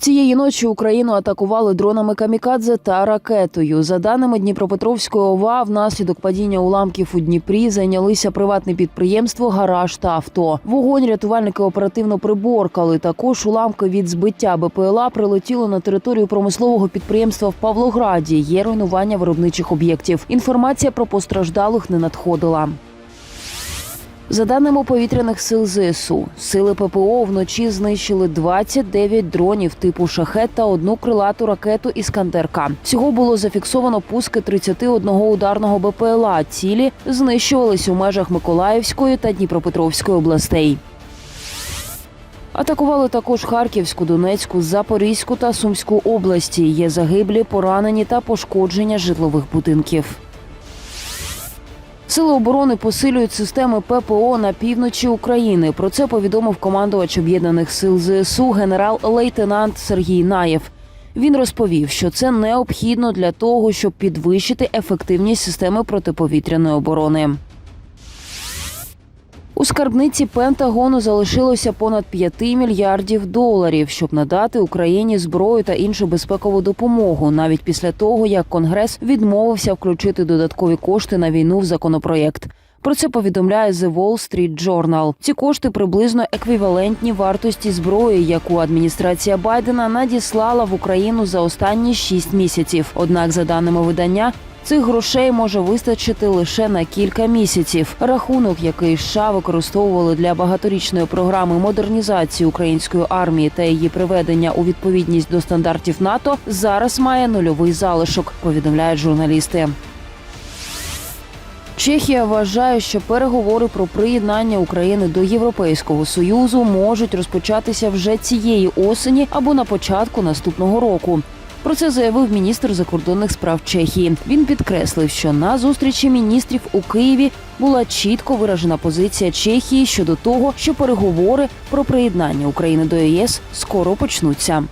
Цієї ночі Україну атакували дронами камікадзе та ракетою. За даними Дніпропетровської ОВА, внаслідок падіння уламків у Дніпрі зайнялися приватне підприємство, гараж та авто. Вогонь рятувальники оперативно приборкали. Також уламки від збиття БПЛА прилетіли на територію промислового підприємства в Павлограді. Є руйнування виробничих об'єктів. Інформація про постраждалих не надходила. За даними повітряних сил ЗСУ, сили ППО вночі знищили 29 дронів типу шахет та одну крилату ракету Іскандер-К. Всього було зафіксовано пуски 31 ударного БПЛА. Цілі знищувались у межах Миколаївської та Дніпропетровської областей. Атакували також Харківську, Донецьку, Запорізьку та Сумську області. Є загиблі, поранені та пошкодження житлових будинків. Сили оборони посилюють системи ППО на півночі України. Про це повідомив командувач об'єднаних сил ЗСУ генерал-лейтенант Сергій Наєв. Він розповів, що це необхідно для того, щоб підвищити ефективність системи протиповітряної оборони. У скарбниці Пентагону залишилося понад 5 мільярдів доларів, щоб надати Україні зброю та іншу безпекову допомогу, навіть після того, як Конгрес відмовився включити додаткові кошти на війну в законопроєкт. Про це повідомляє The Wall Street Journal. Ці кошти приблизно еквівалентні вартості зброї, яку адміністрація Байдена надіслала в Україну за останні шість місяців. Однак, за даними видання, Цих грошей може вистачити лише на кілька місяців. Рахунок, який США використовували для багаторічної програми модернізації української армії та її приведення у відповідність до стандартів НАТО, зараз має нульовий залишок. Повідомляють журналісти. Чехія вважає, що переговори про приєднання України до Європейського союзу можуть розпочатися вже цієї осені або на початку наступного року. Про це заявив міністр закордонних справ Чехії. Він підкреслив, що на зустрічі міністрів у Києві була чітко виражена позиція Чехії щодо того, що переговори про приєднання України до ЄС скоро почнуться.